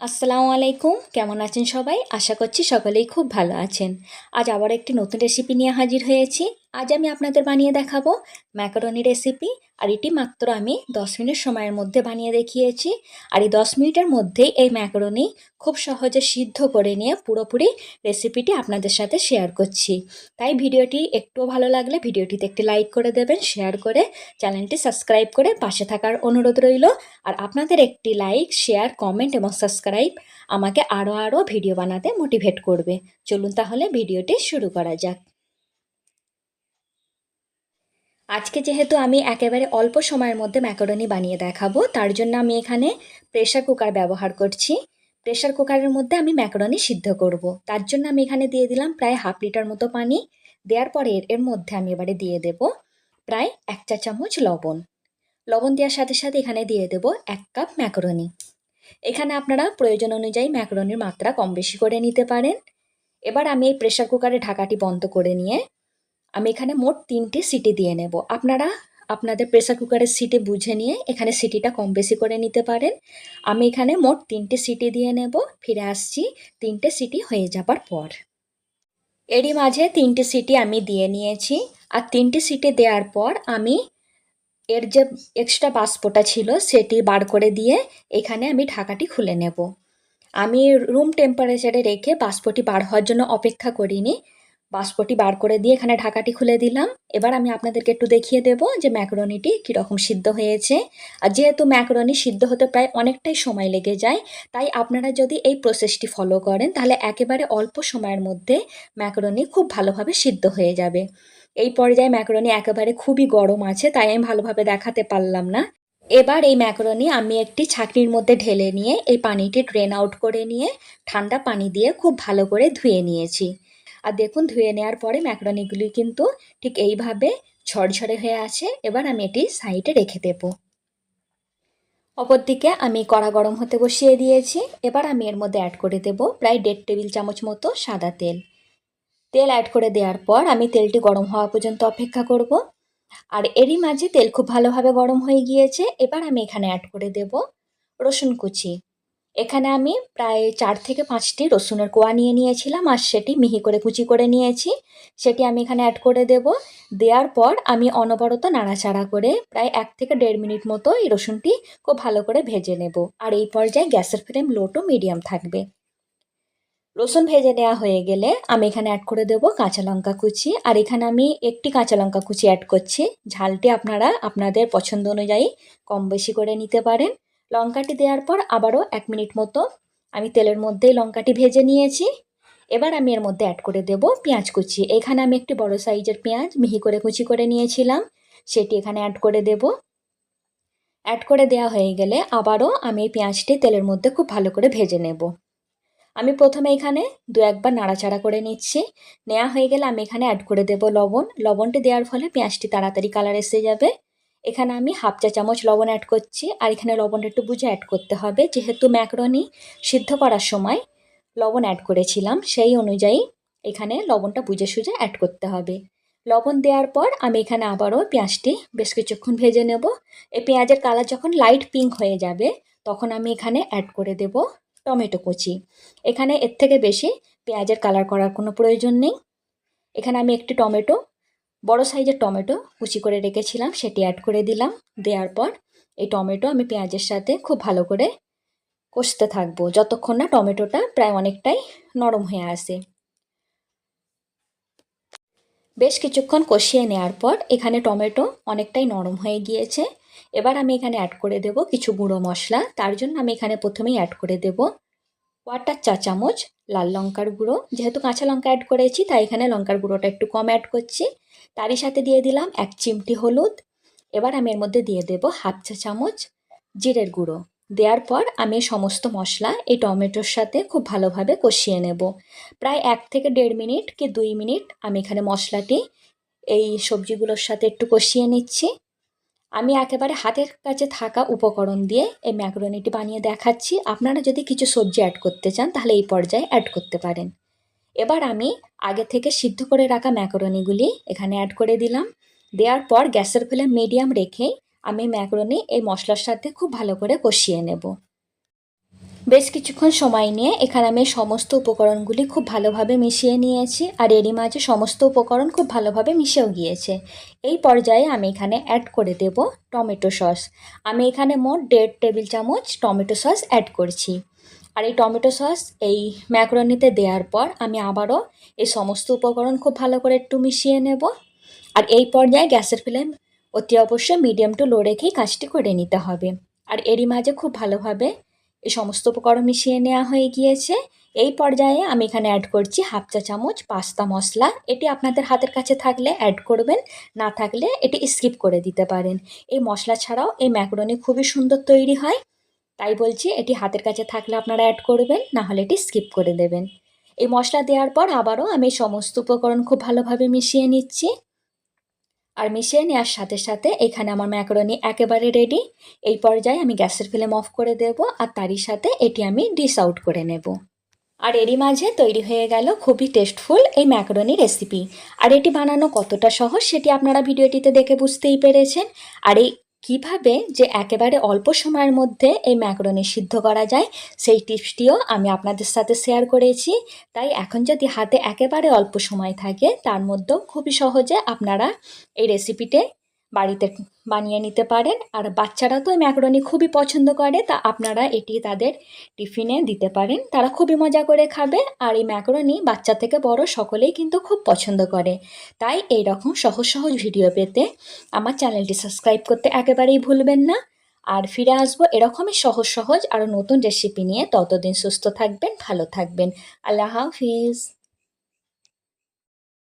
আসসালামু আলাইকুম। কেমন আছেন সবাই? আশা করছি সকলেই খুব ভালো আছেন। আজ আবার একটি নতুন রেসিপি নিয়ে হাজির হয়েছি। আজ আমি আপনাদের বানিয়ে দেখাবো ম্যাকারনি রেসিপি আর এটি মাত্র আমি দশ মিনিট সময়ের মধ্যে বানিয়ে দেখিয়েছি। আর এই দশ মিনিটের মধ্যেই এই ম্যাকারনি খুব সহজে সিদ্ধ করে নিয়ে পুরোপুরি রেসিপিটি আপনাদের সাথে শেয়ার করছি। তাই ভিডিওটি একটুও ভালো লাগলে ভিডিওটিতে একটি লাইক করে দেবেন, শেয়ার করে চ্যানেলটি সাবস্ক্রাইব করে পাশে থাকার অনুরোধ রইল। আর আপনাদের একটি লাইক, শেয়ার, কমেন্ট এবং সাবস্ক্রাইব আমাকে আরও আরও ভিডিও বানাতে মোটিভেট করবে। চলুন তাহলে ভিডিওটি শুরু করা যাক। আজকে যেহেতু আমি একেবারে অল্প সময়ের মধ্যে ম্যাকারনি বানিয়ে দেখাবো, তার জন্য আমি এখানে প্রেশার কুকার ব্যবহার করছি। প্রেশার কুকারের মধ্যে আমি ম্যাকারনি সিদ্ধ করব। তার জন্য আমি এখানে দিয়ে দিলাম প্রায় হাফ লিটার মতো পানি। দেওয়ার পরে এর মধ্যে আমি এবারে দিয়ে দেব প্রায় এক চা চামচ লবণ। লবণ দেওয়ার সাথে সাথে এখানে দিয়ে দেব এক কাপ ম্যাকারনি। এখানে আপনারা প্রয়োজন অনুযায়ী ম্যাকারনির মাত্রা কম বেশি করে নিতে পারেন। এবার আমি এই প্রেশার কুকারে ঢাকাটি বন্ধ করে নিয়ে আমি এখানে মোট তিনটে সিটি দিয়ে নেব। আপনারা আপনাদের প্রেসার কুকারের সিটি বুঝে নিয়ে এখানে সিটিটা কম বেশি করে নিতে পারেন। আমি এখানে মোট তিনটে সিটি দিয়ে নেব। ফিরে আসছি, তিনটে সিটি হয়ে যাবার পর। এরই মাঝে তিনটে সিটি আমি দিয়ে নিয়েছি। আর তিনটে সিটি দেওয়ার পর আমি এর যে এক্সট্রা বাষ্পটা ছিল সেটি বার করে দিয়ে এখানে আমি ঢাকাটি খুলে নেব। আমি রুম টেম্পারেচারে রেখে বাষ্পটি বার হওয়ার জন্য অপেক্ষা করিনি। বাষ্পটি বার করে দিয়ে এখানে ঢাকাটি খুলে দিলাম। এবার আমি আপনাদেরকে একটু দেখিয়ে দেব যে ম্যাকরনিটি কীরকম সিদ্ধ হয়েছে। আর যেহেতু ম্যাকরনি সিদ্ধ হতে প্রায় অনেকটাই সময় লেগে যায়, তাই আপনারা যদি এই প্রসেসটি ফলো করেন, তাহলে একেবারে অল্প সময়ের মধ্যে ম্যাকরনি খুব ভালোভাবে সিদ্ধ হয়ে যাবে। এই পর্যায়ে ম্যাকরনি একেবারে খুবই গরম আছে, তাই আমি ভালোভাবে দেখাতে পারলাম না। এবার এই ম্যাকরনি আমি একটি ছাকনির মধ্যে ঢেলে নিয়ে এই পানিটি ড্রেন আউট করে নিয়ে ঠান্ডা পানি দিয়ে খুব ভালো করে ধুয়ে নিয়েছি। আর দেখুন, ধুয়ে নেওয়ার পরে ম্যাকরনিগুলি কিন্তু ঠিক এইভাবে ঝরঝরে হয়ে আছে। এবার আমি এটি সাইডে রেখে দেব। অপরদিকে আমি কড়া গরম হতে বসিয়ে দিয়েছি। এবার আমি এর মধ্যে অ্যাড করে দেব প্রায় দেড় টেবিল চামচ মতো সাদা তেল। তেল অ্যাড করে দেওয়ার পর আমি তেলটি গরম হওয়া পর্যন্ত অপেক্ষা করব। আর এরই মাঝে তেল খুব ভালোভাবে গরম হয়ে গিয়েছে। এবার আমি এখানে অ্যাড করে দেব রসুন কুচি। এখানে আমি প্রায় চার থেকে পাঁচটি রসুনের কোয়া নিয়ে নিয়েছিলাম আর সেটি মিহি করে কুচি করে নিয়েছি। সেটি আমি এখানে অ্যাড করে দেব। দেওয়ার পর আমি অনবরত নাড়াচাড়া করে প্রায় এক থেকে দেড় মিনিট মতো এই রসুনটি খুব ভালো করে ভেজে নেব আর এই পর্যায়ে গ্যাসের ফ্লেম লো টু মিডিয়াম থাকবে। রসুন ভেজে নেওয়া হয়ে গেলে আমি এখানে অ্যাড করে দেব কাঁচা লঙ্কা কুচি আর এখানে আমি একটি কাঁচা লঙ্কা কুচি অ্যাড করছি। ঝালটি আপনারা আপনাদের পছন্দ অনুযায়ী কম বেশি করে নিতে পারেন। লঙ্কাটি দেওয়ার পর আবারও এক মিনিট মতো আমি তেলের মধ্যেই লঙ্কাটি ভেজে নিয়েছি। এবার আমি এর মধ্যে অ্যাড করে দেব পেঁয়াজ কুচি। এখানে আমি একটি বড় সাইজের পেঁয়াজ মিহি করে কুচি করে নিয়েছিলাম। সেটি এখানে অ্যাড করে দেব। অ্যাড করে দেওয়া হয়ে গেলে আবারও আমি এই পেঁয়াজটি তেলের মধ্যে খুব ভালো করে ভেজে নেব। আমি প্রথমে এখানে দু একবার নাড়াচাড়া করে নিচ্ছি। নেওয়া হয়ে গেলে আমি এখানে অ্যাড করে দেব লবণ। লবণটি দেওয়ার ফলে পেঁয়াজটি তাড়াতাড়ি কালার এসে যাবে। এখানে আমি হাফ চা চামচ লবণ অ্যাড করছি, আর এখানে লবণটা একটু বুঝে অ্যাড করতে হবে। যেহেতু ম্যাকরনি সিদ্ধ করার সময় লবণ অ্যাড করেছিলাম, সেই অনুযায়ী এখানে লবণটা বুঝে সুঝে অ্যাড করতে হবে। লবণ দেওয়ার পর আমি এখানে আবারও পেঁয়াজটি বেশ কিছুক্ষণ ভেজে নেব। এই পেঁয়াজের কালার যখন লাইট পিঙ্ক হয়ে যাবে, তখন আমি এখানে অ্যাড করে দেব টমেটো কুচি। এখানে এর থেকে বেশি পেঁয়াজের কালার করার কোনো প্রয়োজন নেই। এখানে আমি একটি টমেটো বড় সাইজের টমেটো কুচি করে রেখেছিলাম, সেটি অ্যাড করে দিলাম। দেওয়ার পর এই টমেটো আমি পেঁয়াজের সাথে খুব ভালো করে কষতে থাকব, যতক্ষণ না টমেটোটা প্রায় অনেকটাই নরম হয়ে আসে। বেশ কিছুক্ষণ কষিয়ে নেওয়ার পর এখানে টমেটো অনেকটাই নরম হয়ে গিয়েছে। এবার আমি এখানে অ্যাড করে দেব কিছু গুঁড়ো মশলা। তার জন্য আমি এখানে প্রথমেই অ্যাড করে দেব ওয়াটার চা চামচ লাল লঙ্কার গুঁড়ো। যেহেতু কাঁচা লঙ্কা অ্যাড করেছি, তাই এখানে লঙ্কার গুঁড়োটা একটু কম অ্যাড করছি। তারই সাথে দিয়ে দিলাম এক চিমটি হলুদ। এবার আমি এর মধ্যে দিয়ে দেব হাফ চা চামচ জিরের গুঁড়ো। দেওয়ার পর আমি সমস্ত মশলা এই টমেটোর সাথে খুব ভালোভাবে কষিয়ে নেব। প্রায় এক থেকে দেড় মিনিট কি দুই মিনিট আমি এখানে মশলাটি এই সবজিগুলোর সাথে একটু কষিয়ে নিচ্ছি। আমি একেবারে হাতের কাছে থাকা উপকরণ দিয়ে এই ম্যাকরনিটি বানিয়ে দেখাচ্ছি। আপনারা যদি কিছু সবজি অ্যাড করতে চান তাহলে এই পর্যায়ে অ্যাড করতে পারেন। এবার আমি আগে থেকে সিদ্ধ করে রাখা ম্যাকরনিগুলি এখানে অ্যাড করে দিলাম। দেওয়ার পর গ্যাসের ফ্লেম মিডিয়াম রেখেই আমি ম্যাকরনি এই মশলার সাথে খুব ভালো করে কষিয়ে নেব। বেশ কিছুক্ষণ সময় নিয়ে এখানে আমি সমস্ত উপকরণগুলি খুব ভালোভাবে মিশিয়ে নিয়েছি আর এরই মাঝে সমস্ত উপকরণ খুব ভালোভাবে মিশেও গিয়েছে। এই পর্যায়ে আমি এখানে অ্যাড করে দেব টমেটো সস। আমি এখানে মোট দেড় টেবিল চামচ টমেটো সস অ্যাড করছি। আর এই টমেটো সস এই ম্যাকরনিতে দেওয়ার পর আমি আবারও এই সমস্ত উপকরণ খুব ভালো করে একটু মিশিয়ে নেব। আর এই পর্যায়ে গ্যাসের ফ্লেম অতি অবশ্যই মিডিয়াম টু লো রেখেই কাজটি করে নিতে হবে। আর এরই মাঝে খুব ভালোভাবে এই সমস্ত উপকরণ মিশিয়ে নেওয়া হয়ে গিয়েছে। এই পর্যায়ে আমি এখানে অ্যাড করছি হাফ চা চামচ পাস্তা মশলা। এটি আপনাদের হাতের কাছে থাকলে অ্যাড করবেন, না থাকলে এটি স্কিপ করে দিতে পারেন। এই মশলা ছাড়াও এই ম্যাকরনি খুবই সুন্দর তৈরি হয়। তাই বলছি এটি হাতের কাছে থাকলে আপনারা অ্যাড করবেন, না হলে এটি স্কিপ করে দেবেন। এই মশলা দেওয়ার পর আবারও আমি সমস্ত উপকরণ খুব ভালোভাবে মিশিয়ে নিচ্ছি। আর মিশিয়ে নেওয়ার সাথে সাথে এখানে আমার ম্যাকারনি একেবারে রেডি এই পর্যায়ে আমি গ্যাসের ফ্লেম অফ করে দেব আর তারই সাথে এটি আমি ডিশ আউট করে নেব। আর এরই মাঝে তৈরি হয়ে গেল খুবই টেস্টফুল এই ম্যাকারনি রেসিপি আর এটি বানানো কতটা সহজ সেটি আপনারা ভিডিওটিতে দেখে বুঝতেই পেরেছেন। আর এই কীভাবে যে একেবারে অল্প সময়ের মধ্যে এই ম্যাকরনি সিদ্ধ করা যায়, সেই টিপসটিও আমি আপনাদের সাথে শেয়ার করেছি। তাই এখন যদি হাতে একেবারে অল্প সময় থাকে, তার মধ্যেও খুবই সহজে আপনারা এই রেসিপিতে বাড়িতে বানিয়ে নিতে পারেন। আর বাচ্চারা তো ম্যাকারনি খুবই পছন্দ করে, তা আপনারা এটি তাদের টিফিনে দিতে পারেন। তারা খুবই মজা করে খাবে। আর এই ম্যাকারনি বাচ্চা থেকে বড় সকলেই কিন্তু খুব পছন্দ করে। তাই এই রকম সহজ সহজ ভিডিও পেতে আমার চ্যানেলটি সাবস্ক্রাইব করতে একেবারেই ভুলবেন না। আর ফিরে আসব এরকমই সহজ সহজ আরও নতুন রেসিপি নিয়ে। ততদিন সুস্থ থাকবেন, ভালো থাকবেন। আল্লাহ হাফিজ।